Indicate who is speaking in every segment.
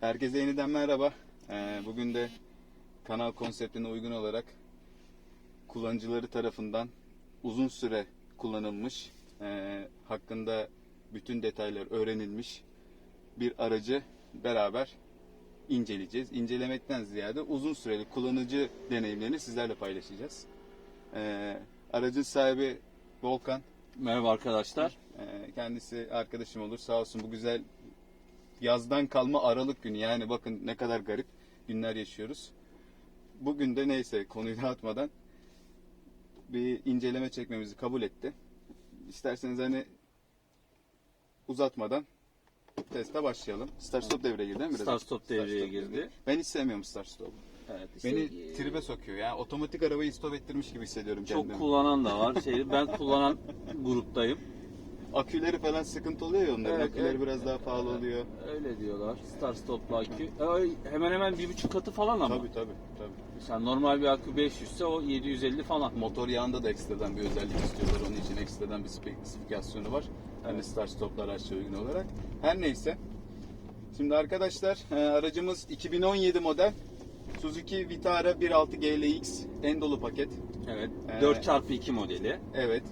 Speaker 1: Herkese yeniden merhaba. Ee, bugün de kanal konseptine uygun olarak kullanıcıları tarafından uzun süre kullanılmış, e, hakkında bütün detaylar öğrenilmiş bir aracı beraber inceleyeceğiz. İncelemekten ziyade uzun süreli kullanıcı deneyimlerini sizlerle paylaşacağız. Ee, aracın sahibi Volkan.
Speaker 2: Merhaba arkadaşlar.
Speaker 1: Ee, Kendisi arkadaşım olur. Sağ olsun bu güzel yazdan kalma Aralık günü. Yani bakın ne kadar garip günler yaşıyoruz. Bugün de neyse konuyu dağıtmadan bir inceleme çekmemizi kabul etti. İsterseniz hani uzatmadan teste başlayalım. Start stop devreye girdi mi? biraz?
Speaker 2: Start stop devreye
Speaker 1: stop
Speaker 2: girdi.
Speaker 1: Ben hiç sevmiyorum start stop.
Speaker 2: Evet, işte,
Speaker 1: Beni
Speaker 2: e,
Speaker 1: tribe sokuyor ya. Otomatik arabayı stop ettirmiş gibi hissediyorum
Speaker 2: çok
Speaker 1: kendimi.
Speaker 2: kullanan da var. Şey, ben kullanan gruptayım.
Speaker 1: Aküleri falan sıkıntı oluyor ya onların.
Speaker 2: Evet,
Speaker 1: Aküleri
Speaker 2: evet.
Speaker 1: biraz daha pahalı oluyor.
Speaker 2: Öyle diyorlar. Start stop'la akü. E, hemen hemen bir buçuk katı falan ama.
Speaker 1: Tabii tabii tabii.
Speaker 2: Mesela normal bir akü 500 ise o 750 falan.
Speaker 1: Motor yağında da ekstradan bir özellik istiyorlar. Onun için ekstradan bir spesifikasyonu var. Hani
Speaker 2: Evet.
Speaker 1: start stoplar araçlara uygun olarak. Her neyse. Şimdi arkadaşlar e, aracımız 2017 model Suzuki Vitara 1.6 GLX en dolu paket.
Speaker 2: Evet.
Speaker 1: Ee,
Speaker 2: 4x2 modeli.
Speaker 1: Evet.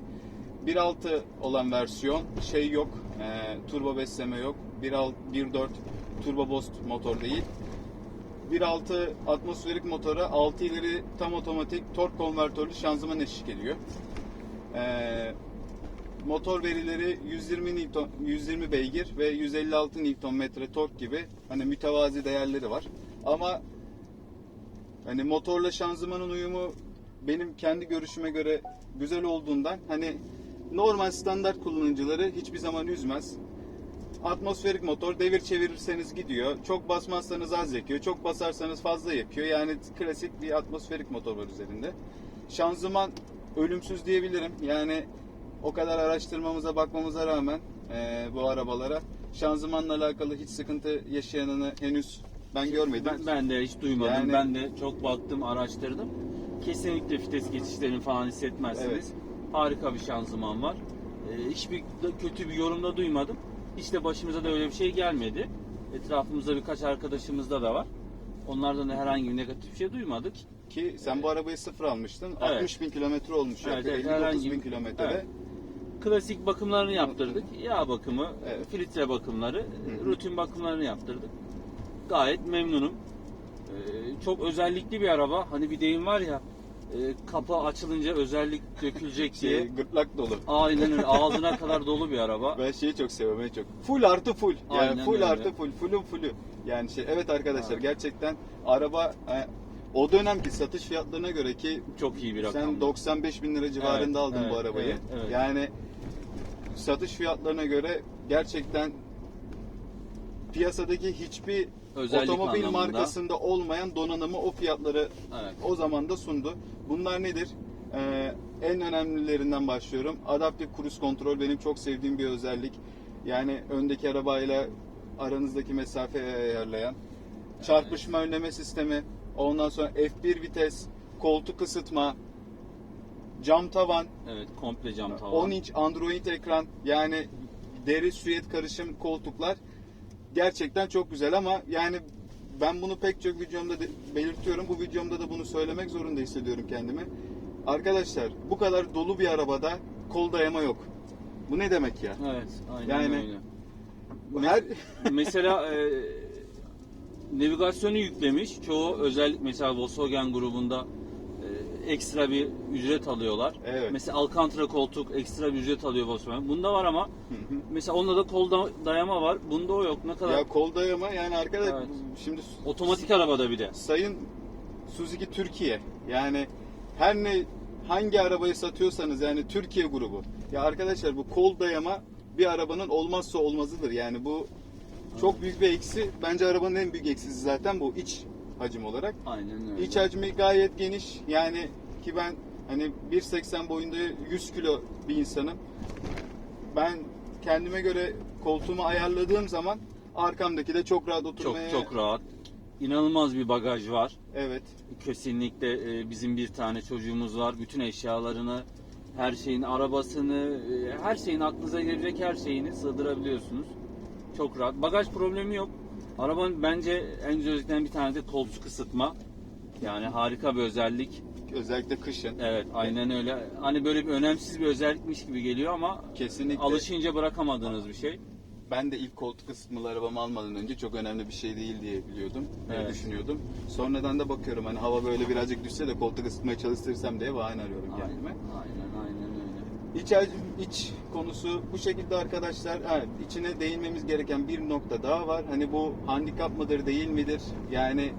Speaker 1: 1.6 olan versiyon şey yok. E, turbo besleme yok. 1.6 1.4 turbo boost motor değil. 1.6 atmosferik motora 6 ileri tam otomatik tork konvertörlü şanzıman eşlik ediyor. Ee, motor verileri 120 Newton, 120 beygir ve 156 Nm tork gibi hani mütevazi değerleri var. Ama hani motorla şanzımanın uyumu benim kendi görüşüme göre güzel olduğundan hani normal standart kullanıcıları hiçbir zaman üzmez. Atmosferik motor devir çevirirseniz gidiyor. Çok basmazsanız az yakıyor. Çok basarsanız fazla yakıyor. Yani klasik bir atmosferik motor var üzerinde. Şanzıman ölümsüz diyebilirim. Yani o kadar araştırmamıza bakmamıza rağmen eee, bu arabalara şanzımanla alakalı hiç sıkıntı yaşayanını henüz ben görmedim.
Speaker 2: Ben, ben de hiç duymadım.
Speaker 1: Yani-
Speaker 2: Ben de çok baktım, araştırdım. Kesinlikle vites geçişlerini falan hissetmezsiniz.
Speaker 1: Evet.
Speaker 2: Harika bir şanzıman var. Ee, hiçbir kötü bir yorumda duymadım. Hiç de başımıza da öyle bir şey gelmedi. Etrafımızda birkaç arkadaşımızda da var. Onlardan da herhangi bir negatif bir şey duymadık.
Speaker 1: Ki sen bu arabayı sıfır almıştın.
Speaker 2: Evet.
Speaker 1: 60 bin kilometre olmuş.
Speaker 2: Evet, evet,
Speaker 1: 59
Speaker 2: herhangi
Speaker 1: bin kilometrede.
Speaker 2: Evet. Klasik bakımlarını yaptırdık. Yağ bakımı,
Speaker 1: Evet.
Speaker 2: filtre bakımları,
Speaker 1: hı.
Speaker 2: rutin bakımlarını yaptırdık. Gayet memnunum. Ee, çok özellikli bir araba. Hani bir deyim var ya, e, kapı açılınca özellik dökülecek diye.
Speaker 1: Şey, gırtlak dolu.
Speaker 2: Aynen öyle. Ağzına kadar dolu bir araba.
Speaker 1: Ben şeyi çok seviyorum en çok. Full artı full. Yani
Speaker 2: Aynen
Speaker 1: full
Speaker 2: öyle.
Speaker 1: artı full. Full'ün full'ü. Yani şey evet arkadaşlar
Speaker 2: Evet.
Speaker 1: gerçekten araba e, o dönemki satış fiyatlarına göre ki
Speaker 2: Çok iyi bir rakam.
Speaker 1: sen 95 bin lira civarında
Speaker 2: Evet,
Speaker 1: aldın bu
Speaker 2: evet,
Speaker 1: arabayı.
Speaker 2: evet, evet.
Speaker 1: Yani satış fiyatlarına göre gerçekten piyasadaki hiçbir
Speaker 2: Özellik
Speaker 1: otomobil
Speaker 2: anlamında.
Speaker 1: markasında olmayan donanımı o fiyatları
Speaker 2: Evet.
Speaker 1: o zaman da sundu. Bunlar nedir? Ee, en önemlilerinden başlıyorum. Adaptif cruise kontrol benim çok sevdiğim bir özellik. Yani öndeki arabayla aranızdaki mesafeyi ayarlayan. Çarpışma önleme sistemi. Ondan sonra F1 vites, koltuk ısıtma, cam tavan,
Speaker 2: Evet, komple cam tavan.
Speaker 1: 10 inç Android ekran. Yani deri süet karışım koltuklar gerçekten çok güzel ama yani ben bunu pek çok videomda de- belirtiyorum. Bu videomda da bunu söylemek zorunda hissediyorum kendimi. Arkadaşlar bu kadar dolu bir arabada kol dayama yok. Bu ne demek ya?
Speaker 2: Evet, aynen
Speaker 1: Yani-
Speaker 2: öyle.
Speaker 1: Her
Speaker 2: mesela e, navigasyonu yüklemiş. Çoğu özellik mesela Volkswagen grubunda ekstra bir ücret alıyorlar.
Speaker 1: Evet.
Speaker 2: Mesela Alcantara koltuk ekstra bir ücret alıyor Volkswagen. Bunda var ama
Speaker 1: Hı hı.
Speaker 2: mesela onda da kol da- dayama var. Bunda o yok. Ne kadar
Speaker 1: ya kol dayama yani arkadaş
Speaker 2: Evet.
Speaker 1: şimdi
Speaker 2: otomatik arabada bir de.
Speaker 1: Sayın Suzuki Türkiye yani her ne hangi arabayı satıyorsanız yani Türkiye grubu. Ya arkadaşlar bu kol dayama bir arabanın olmazsa olmazıdır. Yani bu çok büyük bir eksi. Bence arabanın en büyük eksisi zaten bu iç hacim olarak.
Speaker 2: Aynen öyle.
Speaker 1: İç hacmi gayet geniş. Yani ki ben hani 1.80 boyunda 100 kilo bir insanım. Ben kendime göre koltuğumu ayarladığım zaman arkamdaki de çok rahat
Speaker 2: çok
Speaker 1: oturmaya
Speaker 2: çok rahat. İnanılmaz bir bagaj var.
Speaker 1: Evet.
Speaker 2: Kesinlikle e, bizim bir tane çocuğumuz var. Bütün eşyalarını, her şeyin arabasını, e, her şeyin aklınıza gelecek her şeyini sığdırabiliyorsunuz. Çok rahat. Bagaj problemi yok. Arabanın bence en güzel özelliklerinden bir tanesi de koltuk ısıtma. Yani harika bir özellik.
Speaker 1: Özellikle kışın.
Speaker 2: Evet aynen öyle. Hani böyle bir önemsiz bir özellikmiş gibi geliyor ama
Speaker 1: Kesinlikle.
Speaker 2: alışınca bırakamadığınız bir şey.
Speaker 1: Ben de ilk koltuk ısıtmalı arabamı almadan önce çok önemli bir şey değil diye biliyordum. diye
Speaker 2: Evet.
Speaker 1: düşünüyordum. Sonradan da bakıyorum hani hava böyle birazcık düşse de koltuk ısıtmaya çalıştırsam diye bahane arıyorum
Speaker 2: Aynen,
Speaker 1: kendime.
Speaker 2: aynen, aynen öyle.
Speaker 1: İç, iç konusu bu şekilde arkadaşlar. Ha, içine değinmemiz gereken bir nokta daha var. Hani bu handikap mıdır değil midir? Yani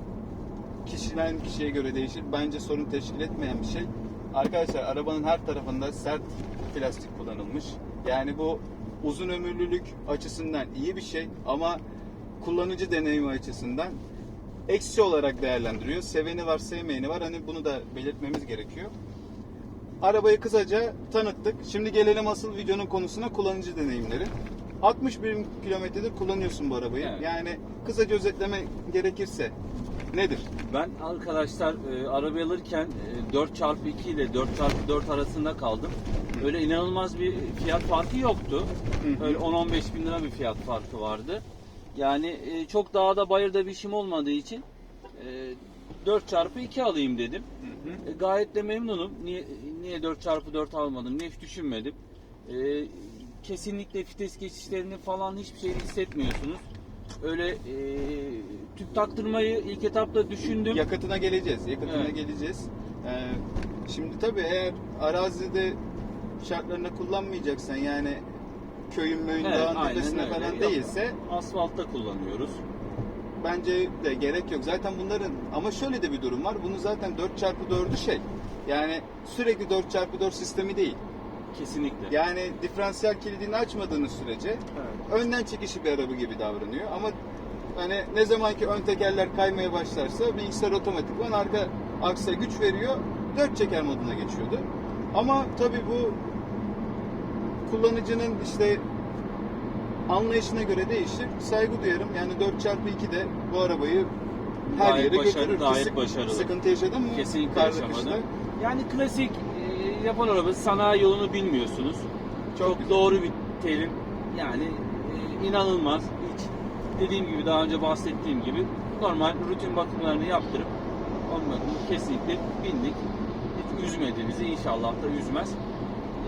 Speaker 1: kişiden kişiye göre değişir. Bence sorun teşkil etmeyen bir şey. Arkadaşlar arabanın her tarafında sert plastik kullanılmış. Yani bu uzun ömürlülük açısından iyi bir şey ama kullanıcı deneyimi açısından eksi olarak değerlendiriyor. Seveni var, sevmeyeni var. Hani bunu da belirtmemiz gerekiyor. Arabayı kısaca tanıttık. Şimdi gelelim asıl videonun konusuna kullanıcı deneyimleri. 60 bin kilometredir kullanıyorsun bu arabayı.
Speaker 2: Evet.
Speaker 1: Yani kısaca özetleme gerekirse nedir?
Speaker 2: Ben arkadaşlar e, arabayı alırken e, 4x2 ile 4x4 arasında kaldım. Öyle inanılmaz bir fiyat farkı yoktu.
Speaker 1: Hı hı.
Speaker 2: Öyle 10-15 bin lira bir fiyat farkı vardı. Yani e, çok dağda bayırda bir işim olmadığı için e, 4x2 alayım dedim. E, gayet de memnunum. Niye, niye 4x4 almadım? Niye hiç düşünmedim. E, kesinlikle vites geçişlerini falan hiçbir şey hissetmiyorsunuz. Öyle e, tüp taktırmayı ilk etapta düşündüm.
Speaker 1: Yakıtına geleceğiz. Yakıtına
Speaker 2: Evet.
Speaker 1: geleceğiz. Ee, şimdi tabii eğer arazide şartlarında kullanmayacaksan yani köyün möyün
Speaker 2: Evet,
Speaker 1: dağın tepesine
Speaker 2: öyle.
Speaker 1: falan
Speaker 2: Yok.
Speaker 1: değilse
Speaker 2: Asfaltta kullanıyoruz.
Speaker 1: bence de gerek yok. Zaten bunların ama şöyle de bir durum var. Bunu zaten 4x4'ü şey. Yani sürekli 4x4 sistemi değil.
Speaker 2: Kesinlikle.
Speaker 1: Yani diferansiyel kilidini açmadığınız sürece
Speaker 2: Evet.
Speaker 1: önden çekişi bir araba gibi davranıyor ama hani ne zaman ki ön tekerler kaymaya başlarsa bilgisayar otomatikman arka aksa güç veriyor dört çeker moduna geçiyordu. Ama tabii bu kullanıcının işte anlayışına göre değişir. Saygı duyarım. Yani 4x2 de bu arabayı her
Speaker 2: Gayet
Speaker 1: yere
Speaker 2: başarılı,
Speaker 1: götürür.
Speaker 2: gayet
Speaker 1: Sık-
Speaker 2: başarılı.
Speaker 1: Sıkıntı yaşadın mı?
Speaker 2: Kesinlikle yaşamadım. Yani klasik Japon arabası sanayi yolunu bilmiyorsunuz.
Speaker 1: Çok
Speaker 2: Çok,
Speaker 1: güzel.
Speaker 2: doğru bir terim. Yani e, inanılmaz. Hiç dediğim gibi daha önce bahsettiğim gibi normal rutin bakımlarını yaptırıp onları kesinlikle bindik. Hiç üzmedi bizi. İnşallah da üzmez.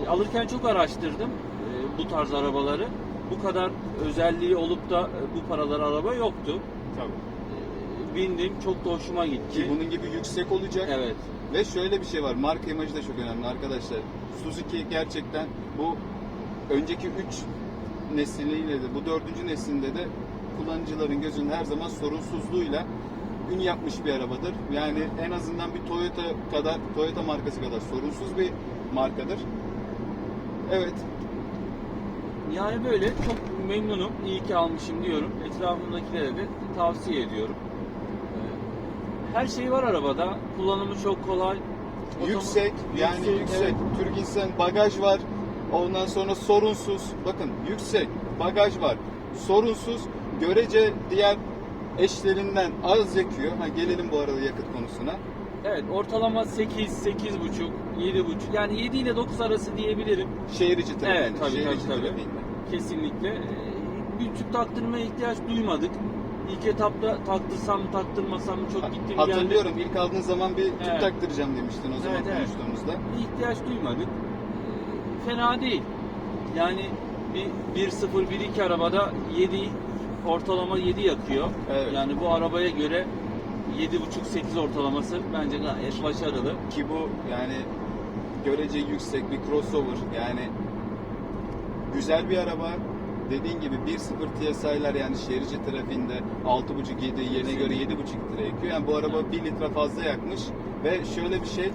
Speaker 2: E, alırken çok araştırdım e, bu tarz arabaları. Bu kadar özelliği olup da e, bu paralara araba yoktu.
Speaker 1: Tabii.
Speaker 2: Bindim. Çok da hoşuma gitti.
Speaker 1: Ki bunun gibi yüksek olacak.
Speaker 2: Evet.
Speaker 1: Ve şöyle bir şey var. Marka imajı da çok önemli arkadaşlar. Suzuki gerçekten bu önceki 3 nesliyle de bu dördüncü neslinde de kullanıcıların gözünde her zaman sorunsuzluğuyla ün yapmış bir arabadır. Yani en azından bir Toyota kadar Toyota markası kadar sorunsuz bir markadır. Evet.
Speaker 2: Yani böyle çok memnunum. İyi ki almışım diyorum. Etrafımdakilere de tavsiye ediyorum. Her şey var arabada. Kullanımı çok kolay. Otom-
Speaker 1: Yüksek yani yüksek.
Speaker 2: evet.
Speaker 1: Türk insan bagaj var. Ondan sonra sorunsuz. Bakın yüksek bagaj var. Sorunsuz. Görece diğer eşlerinden az yakıyor. Ha gelelim bu arada yakıt konusuna.
Speaker 2: Evet, ortalama 8, 8,5, 7,5. Yani 7 ile 9 arası diyebilirim.
Speaker 1: Şehir içi trafiğinde.
Speaker 2: Evet, tabii,
Speaker 1: şehir
Speaker 2: tabii,
Speaker 1: içi
Speaker 2: tabii.
Speaker 1: trafiğinde.
Speaker 2: Kesinlikle. Ee, Bir tüp taktırmaya ihtiyaç duymadık. İlk etapta taktırsam mı taktırmasam mı çok gittim geldim.
Speaker 1: Hatırlıyorum ilk aldığın zaman bir tüp
Speaker 2: Evet.
Speaker 1: taktıracağım demiştin o zaman
Speaker 2: Evet, evet.
Speaker 1: konuştuğumuzda.
Speaker 2: ihtiyaç duymadık. Ee, Fena değil. Yani bir 1.0 1.2 arabada 7 ortalama 7 yakıyor.
Speaker 1: Evet.
Speaker 2: Yani bu arabaya göre 7.5-8 ortalaması bence gayet başarılı.
Speaker 1: Ki bu yani görece yüksek bir crossover yani güzel bir araba. Dediğin gibi 1.0 TSI'ler yani şehir içi trafiğinde 6.5-7 yerine göre 7.5 litre yakıyor. Yani bu araba 1 litre fazla yakmış ve şöyle bir şey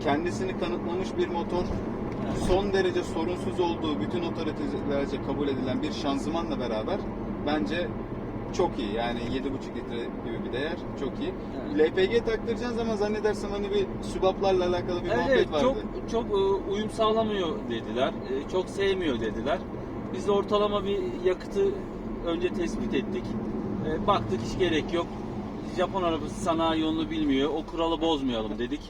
Speaker 1: kendisini kanıtlamış bir motor son derece sorunsuz olduğu bütün otoritelerce kabul edilen bir şanzımanla beraber bence çok iyi. Yani 7.5 litre gibi bir değer çok iyi.
Speaker 2: Evet.
Speaker 1: LPG taktıracağın zaman zannedersem hani bir sübaplarla alakalı bir
Speaker 2: Evet,
Speaker 1: muhabbet vardı.
Speaker 2: çok çok e, uyum sağlamıyor dediler. E, Çok sevmiyor dediler. Biz de ortalama bir yakıtı önce tespit ettik. E, Baktık hiç gerek yok. Japon arabası sanayi yolunu bilmiyor. O kuralı bozmayalım dedik.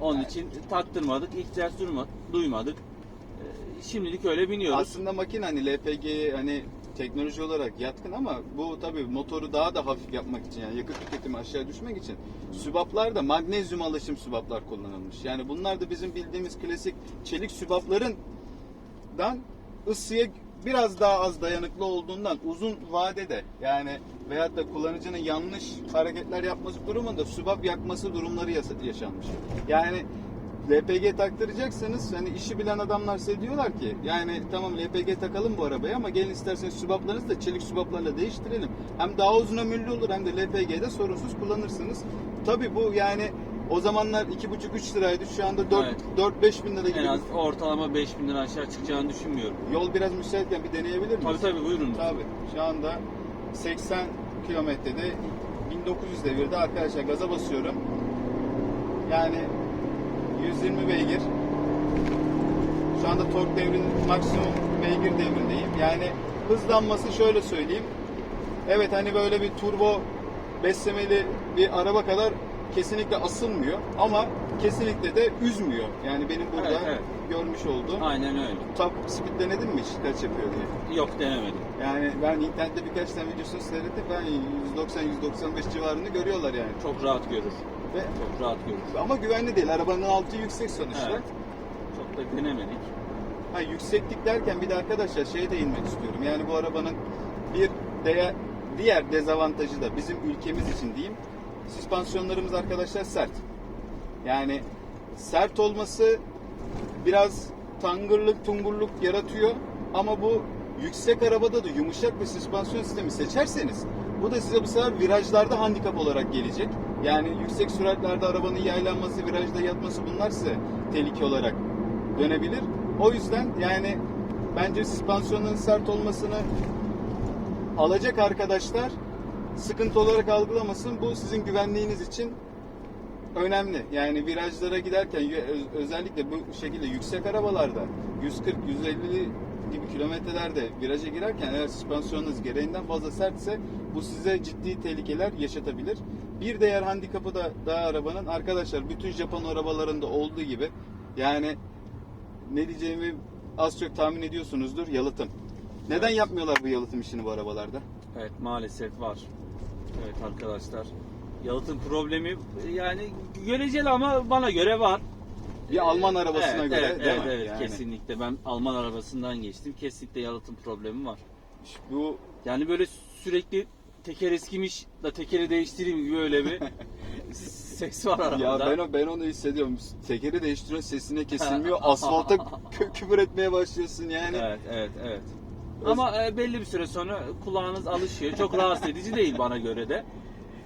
Speaker 2: Onun
Speaker 1: Evet.
Speaker 2: için taktırmadık. ihtiyaç durma, duymadık. E, Şimdilik öyle biniyoruz.
Speaker 1: Aslında makine hani LPG hani teknoloji olarak yatkın ama bu tabii motoru daha da hafif yapmak için yani yakıt tüketimi aşağı düşmek için sübaplarda magnezyum alaşım sübaplar kullanılmış. Yani bunlar da bizim bildiğimiz klasik çelik sübapların dan ısıya biraz daha az dayanıklı olduğundan uzun vadede yani veyahut da kullanıcının yanlış hareketler yapması durumunda sübap yakması durumları yaşanmış. Yani LPG taktıracaksanız hani işi bilen adamlar size diyorlar ki yani tamam LPG takalım bu arabaya ama gelin isterseniz sübaplarınızı da çelik sübaplarla değiştirelim. Hem daha uzun ömürlü olur hem de LPG'de sorunsuz kullanırsınız. Tabi bu yani o zamanlar 2,5-3 liraydı. Şu anda 4
Speaker 2: Evet.
Speaker 1: 4-5 bin lira gibi.
Speaker 2: En az ortalama 5000 lira aşağı çıkacağını düşünmüyorum.
Speaker 1: Yol biraz müsaitken bir deneyebilir miyiz?
Speaker 2: Tabii tabii buyurun.
Speaker 1: Tabii. Şu anda 80 kilometrede 1900 devirde arkadaşlar gaza basıyorum. Yani 120 beygir. Şu anda tork devrinin maksimum beygir devrindeyim. Yani hızlanması şöyle söyleyeyim. Evet hani böyle bir turbo beslemeli bir araba kadar kesinlikle asılmıyor ama kesinlikle de üzmüyor. Yani benim burada
Speaker 2: Evet, evet.
Speaker 1: görmüş olduğum
Speaker 2: Aynen öyle.
Speaker 1: top speed denedin mi hiç kaç yapıyor diye?
Speaker 2: Yok denemedim.
Speaker 1: Yani ben internette birkaç tane videosunu seyrettim. Ben 190-195 civarını görüyorlar yani.
Speaker 2: Çok rahat görür.
Speaker 1: Ve
Speaker 2: Çok rahat görür.
Speaker 1: ama güvenli değil. Arabanın altı yüksek sonuçta.
Speaker 2: Evet. Çok da denemedik.
Speaker 1: Ha, yükseklik derken bir de arkadaşlar şeye değinmek istiyorum. Yani bu arabanın bir değer, diğer dezavantajı da bizim ülkemiz için diyeyim. Süspansiyonlarımız arkadaşlar sert. Yani sert olması biraz tangırlık, tungurluk yaratıyor. Ama bu yüksek arabada da yumuşak bir süspansiyon sistemi seçerseniz bu da size bu sefer virajlarda handikap olarak gelecek. Yani yüksek süratlerde arabanın yaylanması, virajda yatması bunlar size tehlike olarak dönebilir. O yüzden yani bence süspansiyonun sert olmasını alacak arkadaşlar sıkıntı olarak algılamasın. Bu sizin güvenliğiniz için önemli. Yani virajlara giderken özellikle bu şekilde yüksek arabalarda 140 150 gibi kilometrelerde viraja girerken eğer süspansiyonunuz gereğinden fazla sertse bu size ciddi tehlikeler yaşatabilir. Bir diğer handikapı da daha arabanın arkadaşlar bütün Japon arabalarında olduğu gibi yani ne diyeceğimi az çok tahmin ediyorsunuzdur yalıtım. Neden
Speaker 2: Evet.
Speaker 1: yapmıyorlar bu yalıtım işini bu arabalarda?
Speaker 2: Evet maalesef var. Evet arkadaşlar. Yalıtım problemi yani göreceli ama bana göre var.
Speaker 1: Bir Alman arabasına
Speaker 2: evet,
Speaker 1: göre
Speaker 2: evet,
Speaker 1: değil
Speaker 2: evet,
Speaker 1: mi?
Speaker 2: Evet
Speaker 1: Yani
Speaker 2: kesinlikle. Ben Alman arabasından geçtim. Kesinlikle yalıtım problemi var.
Speaker 1: Bu
Speaker 2: Yani böyle sürekli teker eskimiş da tekeri değiştireyim gibi öyle bir ses var arabada.
Speaker 1: Ya ben, ben onu hissediyorum. Tekeri değiştiriyorsun sesine kesilmiyor. Asfalta kö- küfür etmeye başlıyorsun yani.
Speaker 2: Evet, evet, evet. Ama e, belli bir süre sonra kulağınız alışıyor. Çok rahatsız edici değil bana göre de.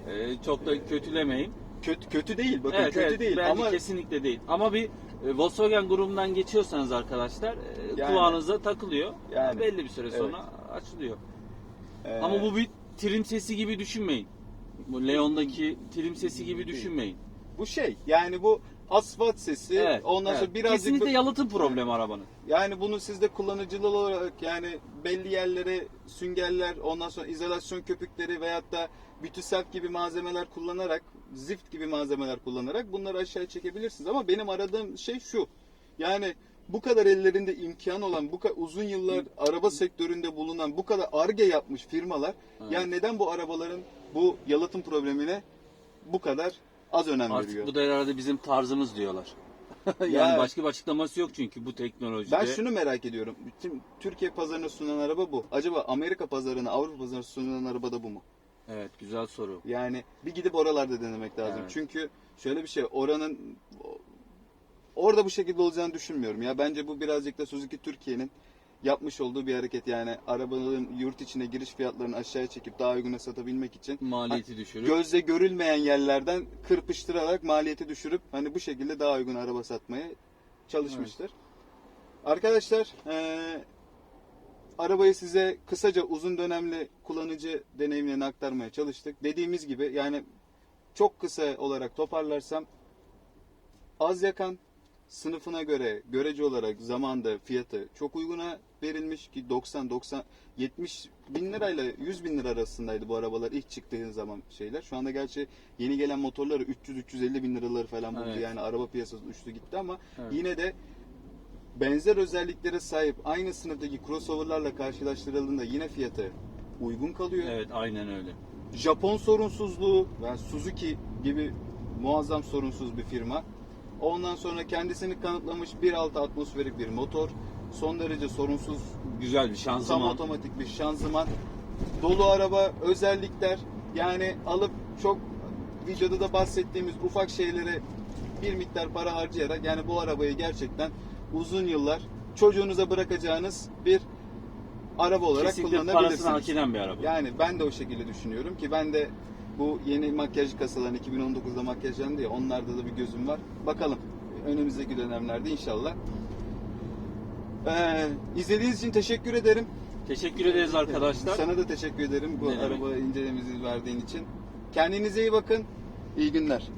Speaker 2: E, çok da kötülemeyin.
Speaker 1: Kötü kötü değil. Bakın
Speaker 2: evet,
Speaker 1: kötü
Speaker 2: evet,
Speaker 1: değil
Speaker 2: bence
Speaker 1: ama
Speaker 2: kesinlikle değil. Ama bir e, Volkswagen grubundan geçiyorsanız arkadaşlar e,
Speaker 1: Yani-
Speaker 2: kulağınıza takılıyor.
Speaker 1: Yani,
Speaker 2: belli bir süre
Speaker 1: evet.
Speaker 2: sonra açılıyor.
Speaker 1: e,
Speaker 2: Ama bu bir trim sesi gibi düşünmeyin. Bu Leon'daki trim sesi gibi düşünmeyin.
Speaker 1: bu şey yani bu asfalt sesi
Speaker 2: Evet.
Speaker 1: ondan
Speaker 2: evet.
Speaker 1: sonra birazcık
Speaker 2: Kesinlikle
Speaker 1: bu-
Speaker 2: yalıtım problemi arabanın.
Speaker 1: yani bunu sizde kullanıcılı olarak yani belli yerlere süngerler ondan sonra izolasyon köpükleri veyahut da bütüsel gibi malzemeler kullanarak zift gibi malzemeler kullanarak bunları aşağı çekebilirsiniz ama benim aradığım şey şu yani bu kadar ellerinde imkan olan, bu kadar uzun yıllar araba sektöründe bulunan, bu kadar arge yapmış firmalar,
Speaker 2: Evet.
Speaker 1: yani neden bu arabaların bu yalıtım problemine bu kadar az önem veriyor?
Speaker 2: Artık bu da herhalde bizim tarzımız diyorlar. yani
Speaker 1: Ya-
Speaker 2: başka bir açıklaması yok çünkü bu teknolojide.
Speaker 1: Ben şunu merak ediyorum. Bütün Türkiye pazarına sunulan araba bu. Acaba Amerika pazarına, Avrupa pazarına sunulan araba da bu mu?
Speaker 2: Evet güzel soru.
Speaker 1: Yani bir gidip oralarda denemek lazım.
Speaker 2: Evet.
Speaker 1: Çünkü şöyle bir şey, oranın orada bu şekilde olacağını düşünmüyorum. Ya bence bu birazcık da Suzuki Türkiye'nin yapmış olduğu bir hareket. Yani arabaların yurt içine giriş fiyatlarını aşağıya çekip daha uyguna satabilmek için
Speaker 2: Maliyeti düşürüp.
Speaker 1: gözle görülmeyen yerlerden kırpıştırarak maliyeti düşürüp hani bu şekilde daha uygun araba satmaya çalışmıştır. Arkadaşlar eee, arabayı size kısaca uzun dönemli kullanıcı deneyimlerini aktarmaya çalıştık. Dediğimiz gibi yani çok kısa olarak toparlarsam az yakan sınıfına göre görece olarak zamanda fiyatı çok uyguna verilmiş ki 90 90 70 bin lirayla 100 bin lira arasındaydı bu arabalar ilk çıktığı zaman şeyler. Şu anda gerçi yeni gelen motorları 300 350 bin liraları falan buldu.
Speaker 2: Evet.
Speaker 1: Yani araba piyasası uçtu gitti ama
Speaker 2: Evet.
Speaker 1: yine de benzer özelliklere sahip aynı sınıftaki crossover'larla karşılaştırıldığında yine fiyatı uygun kalıyor.
Speaker 2: Evet aynen öyle.
Speaker 1: Japon sorunsuzluğu yani Suzuki gibi muazzam sorunsuz bir firma. Ondan sonra kendisini kanıtlamış 1.6 atmosferik bir motor. Son derece sorunsuz
Speaker 2: Güzel bir
Speaker 1: tam
Speaker 2: şanzıman.
Speaker 1: otomatik bir şanzıman. Dolu araba özellikler yani alıp çok videoda da bahsettiğimiz ufak şeylere bir miktar para harcayarak yani bu arabayı gerçekten uzun yıllar çocuğunuza bırakacağınız bir araba olarak
Speaker 2: Kesinlikle parasını
Speaker 1: kullanabilirsiniz.
Speaker 2: hak eden bir araba.
Speaker 1: Yani ben de o şekilde düşünüyorum ki ben de bu yeni makyaj kasaların 2019'da makyajlandı ya onlarda da bir gözüm var. Bakalım önümüzdeki dönemlerde inşallah. Ee, izlediğiniz için teşekkür ederim.
Speaker 2: Teşekkür ederiz arkadaşlar.
Speaker 1: Sana da teşekkür ederim bu
Speaker 2: Ne demek.
Speaker 1: araba incelememizi verdiğin için. Kendinize iyi bakın. İyi günler.